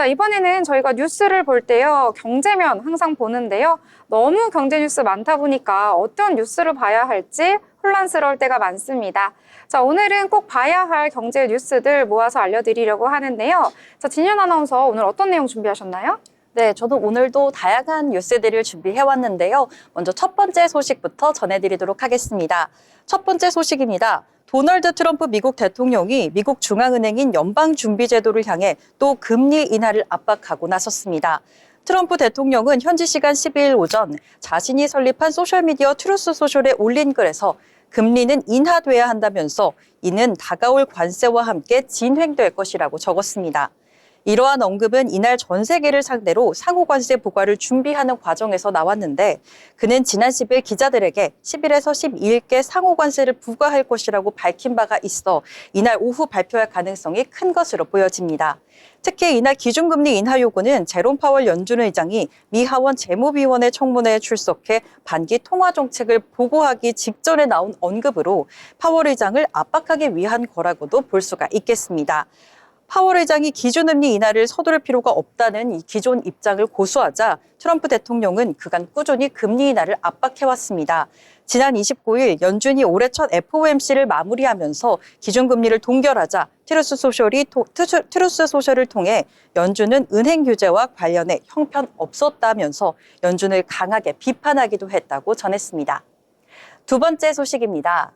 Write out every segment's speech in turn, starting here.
자, 이번에는 저희가 뉴스를 볼 때요, 경제면 항상 보는데요. 너무 경제 뉴스 많다 보니까 어떤 뉴스를 봐야 할지 혼란스러울 때가 많습니다. 자, 오늘은 꼭 봐야 할 경제 뉴스들 모아서 알려드리려고 하는데요. 자, 진현 아나운서 오늘 어떤 내용 준비하셨나요? 네, 저도 오늘도 다양한 뉴스들을 준비해 왔는데요. 먼저 첫 번째 소식부터 전해드리도록 하겠습니다. 첫 번째 소식입니다. 도널드 트럼프 미국 대통령이 미국 중앙은행인 연방준비제도를 향해 또 금리 인하를 압박하고 나섰습니다. 트럼프 대통령은 현지 시간 12일 오전 자신이 설립한 소셜미디어 트루스 소셜에 올린 글에서 금리는 인하돼야 한다면서 이는 다가올 관세와 함께 진행될 것이라고 적었습니다. 이러한 언급은 이날 전 세계를 상대로 상호 관세 부과를 준비하는 과정에서 나왔는데 그는 지난 10일 기자들에게 10일에서 12일께 상호 관세를 부과할 것이라고 밝힌 바가 있어 이날 오후 발표할 가능성이 큰 것으로 보여집니다. 특히 이날 기준금리 인하 요구는 제롬 파월 연준 의장이 미 하원 재무위원회 청문회에 출석해 반기 통화 정책을 보고하기 직전에 나온 언급으로 파월 의장을 압박하기 위한 거라고도 볼 수가 있겠습니다. 파월 의장이 기준금리 인하를 서두를 필요가 없다는 이 기존 입장을 고수하자 트럼프 대통령은 그간 꾸준히 금리 인하를 압박해왔습니다. 지난 29일 연준이 올해 첫 FOMC를 마무리하면서 기준금리를 동결하자 트루스 소셜이 트루스 소셜을 통해 연준은 은행 규제와 관련해 형편 없었다면서 연준을 강하게 비판하기도 했다고 전했습니다. 두 번째 소식입니다.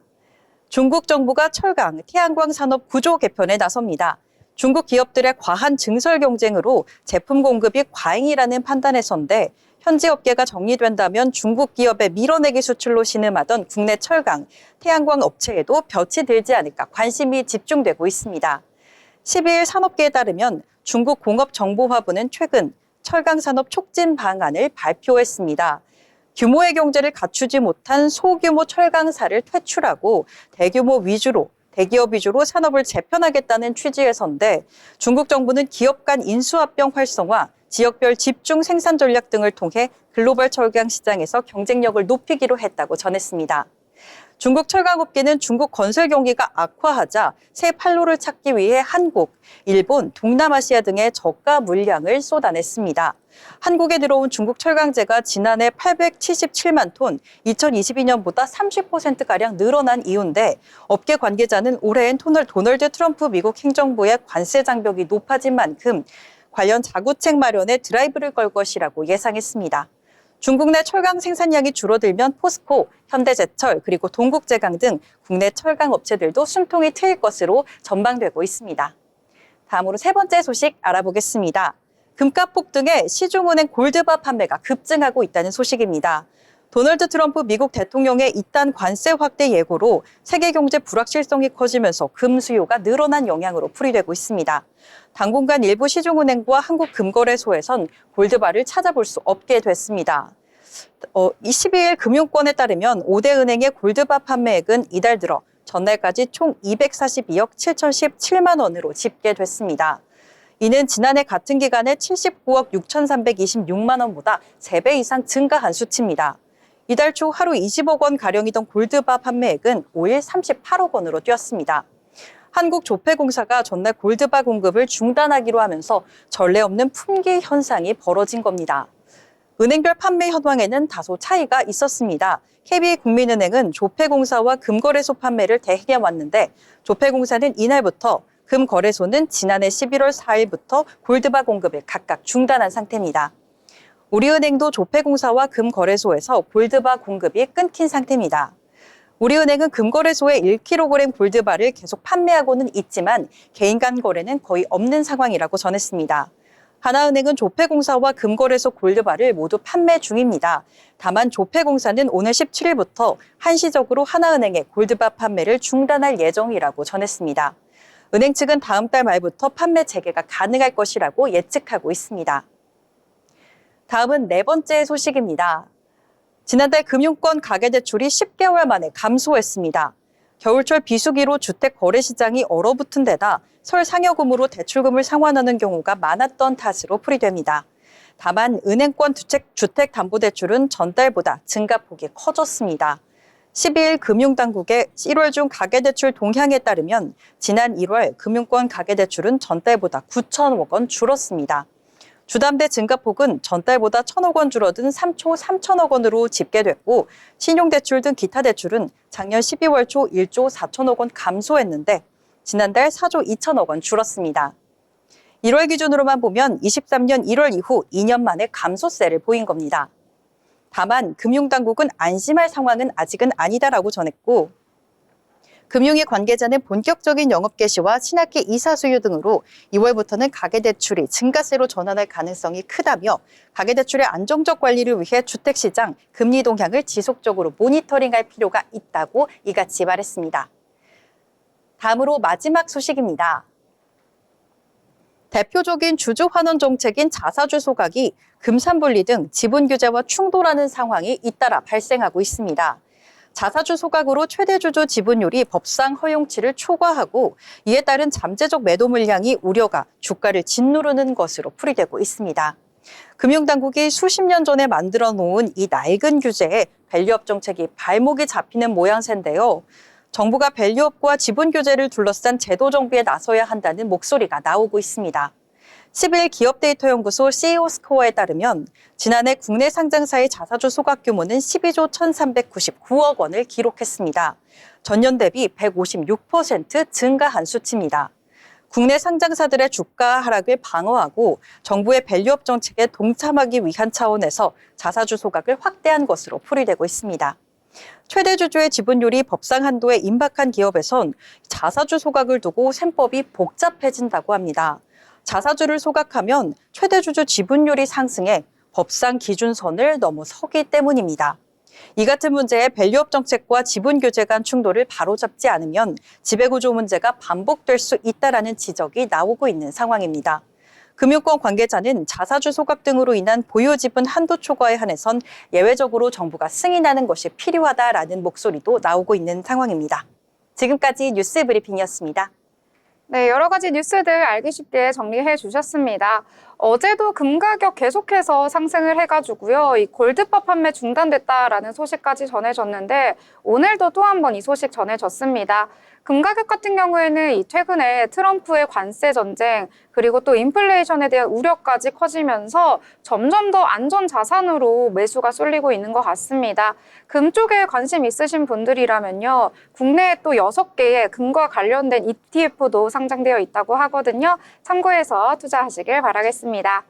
중국 정부가 철강, 태양광 산업 구조 개편에 나섭니다. 중국 기업들의 과한 증설 경쟁으로 제품 공급이 과잉이라는 판단에선데 현지 업계가 정리된다면 중국 기업의 밀어내기 수출로 신음하던 국내 철강, 태양광 업체에도 볕이 들지 않을까 관심이 집중되고 있습니다. 12일 산업계에 따르면 중국 공업정보화부는 최근 철강 산업 촉진 방안을 발표했습니다. 규모의 경제를 갖추지 못한 소규모 철강사를 퇴출하고 대규모 위주로 대기업 위주로 산업을 재편하겠다는 취지에서인데 중국 정부는 기업 간 인수합병 활성화, 지역별 집중 생산 전략 등을 통해 글로벌 철강 시장에서 경쟁력을 높이기로 했다고 전했습니다. 중국 철강업계는 중국 건설 경기가 악화하자 새 판로를 찾기 위해 한국, 일본, 동남아시아 등의 저가 물량을 쏟아냈습니다. 한국에 들어온 중국 철강제가 지난해 877만 톤, 2022년보다 30%가량 늘어난 이유인데 업계 관계자는 올해엔 토널- 도널드 트럼프 미국 행정부의 관세 장벽이 높아진 만큼 관련 자구책 마련에 드라이브를 걸 것이라고 예상했습니다. 중국 내 철강 생산량이 줄어들면 포스코, 현대제철, 그리고 동국제강 등 국내 철강 업체들도 숨통이 트일 것으로 전망되고 있습니다. 다음으로 세 번째 소식 알아보겠습니다. 금값 폭등에 시중은행 골드바 판매가 급증하고 있다는 소식입니다. 도널드 트럼프 미국 대통령의 이딴 관세 확대 예고로 세계 경제 불확실성이 커지면서 금 수요가 늘어난 영향으로 풀이되고 있습니다. 당분간 일부 시중은행과 한국금거래소에선 골드바를 찾아볼 수 없게 됐습니다. 어, 22일 금융권에 따르면 5대 은행의 골드바 판매액은 이달 들어 전날까지 총 242억 7,017만 원으로 집계됐습니다. 이는 지난해 같은 기간에 79억 6,326만 원보다 3배 이상 증가한 수치입니다. 이달 초 하루 20억 원 가량이던 골드바 판매액은 5일 38억 원으로 뛰었습니다. 한국조폐공사가 전날 골드바 공급을 중단하기로 하면서 전례 없는 품귀 현상이 벌어진 겁니다. 은행별 판매 현황에는 다소 차이가 있었습니다. KB국민은행은 조폐공사와 금거래소 판매를 대행해 왔는데 조폐공사는 이날부터 금거래소는 지난해 11월 4일부터 골드바 공급을 각각 중단한 상태입니다. 우리은행도 조폐공사와 금거래소에서 골드바 공급이 끊긴 상태입니다. 우리은행은 금거래소에 1kg 골드바를 계속 판매하고는 있지만 개인 간 거래는 거의 없는 상황이라고 전했습니다. 하나은행은 조폐공사와 금거래소 골드바를 모두 판매 중입니다. 다만 조폐공사는 오늘 17일부터 한시적으로 하나은행의 골드바 판매를 중단할 예정이라고 전했습니다. 은행 측은 다음 달 말부터 판매 재개가 가능할 것이라고 예측하고 있습니다. 다음은 네 번째 소식입니다. 지난달 금융권 가계대출이 10개월 만에 감소했습니다. 겨울철 비수기로 주택 거래 시장이 얼어붙은 데다 설 상여금으로 대출금을 상환하는 경우가 많았던 탓으로 풀이됩니다. 다만 은행권 주택, 주택담보대출은 전달보다 증가폭이 커졌습니다. 12일 금융당국의 1월 중 가계대출 동향에 따르면 지난 1월 금융권 가계대출은 전달보다 9천억 원 줄었습니다. 주담대 증가폭은 전달보다 1천억 원 줄어든 3초 3천억 원으로 집계됐고 신용대출 등 기타 대출은 작년 12월 초 1조 4천억 원 감소했는데 지난달 4조 2천억 원 줄었습니다. 1월 기준으로만 보면 23년 1월 이후 2년 만에 감소세를 보인 겁니다. 다만 금융당국은 안심할 상황은 아직은 아니다라고 전했고 금융위 관계자는 본격적인 영업 개시와 신학기 이사 수요 등으로 2월부터는 가계대출이 증가세로 전환할 가능성이 크다며 가계대출의 안정적 관리를 위해 주택시장 금리 동향을 지속적으로 모니터링할 필요가 있다고 이같이 말했습니다. 다음으로 마지막 소식입니다. 대표적인 주주 환원 정책인 자사주 소각이 금산분리 등 지분 규제와 충돌하는 상황이 잇따라 발생하고 있습니다. 자사주 소각으로 최대 주주 지분율이 법상 허용치를 초과하고 이에 따른 잠재적 매도 물량이 우려가 주가를 짓누르는 것으로 풀이되고 있습니다. 금융당국이 수십 년 전에 만들어 놓은 이 낡은 규제에 밸류업 정책이 발목이 잡히는 모양새인데요. 정부가 밸류업과 지분 규제를 둘러싼 제도 정비에 나서야 한다는 목소리가 나오고 있습니다. 10일 기업데이터연구소 CEO 스코어에 따르면 지난해 국내 상장사의 자사주 소각 규모는 12조 1,399억 원을 기록했습니다. 전년 대비 156% 증가한 수치입니다. 국내 상장사들의 주가 하락을 방어하고 정부의 밸류업 정책에 동참하기 위한 차원에서 자사주 소각을 확대한 것으로 풀이되고 있습니다. 최대 주주의 지분율이 법상 한도에 임박한 기업에선 자사주 소각을 두고 셈법이 복잡해진다고 합니다. 자사주를 소각하면 최대 주주 지분율이 상승해 법상 기준선을 넘어서기 때문입니다. 이 같은 문제에 밸류업 정책과 지분 규제 간 충돌을 바로잡지 않으면 지배구조 문제가 반복될 수 있다라는 지적이 나오고 있는 상황입니다. 금융권 관계자는 자사주 소각 등으로 인한 보유 지분 한도 초과에 한해선 예외적으로 정부가 승인하는 것이 필요하다라는 목소리도 나오고 있는 상황입니다. 지금까지 뉴스 브리핑이었습니다. 네, 여러 가지 뉴스들 알기 쉽게 정리해 주셨습니다. 어제도 금 가격 계속해서 상승을 해가지고요. 이 골드바 판매 중단됐다라는 소식까지 전해졌는데 오늘도 또 한 번 이 소식 전해졌습니다. 금 가격 같은 경우에는 이 최근에 트럼프의 관세 전쟁 그리고 또 인플레이션에 대한 우려까지 커지면서 점점 더 안전 자산으로 매수가 쏠리고 있는 것 같습니다. 금 쪽에 관심 있으신 분들이라면요. 국내에 또 여섯 개의 금과 관련된 ETF도 상장되어 있다고 하거든요. 참고해서 투자하시길 바라겠습니다.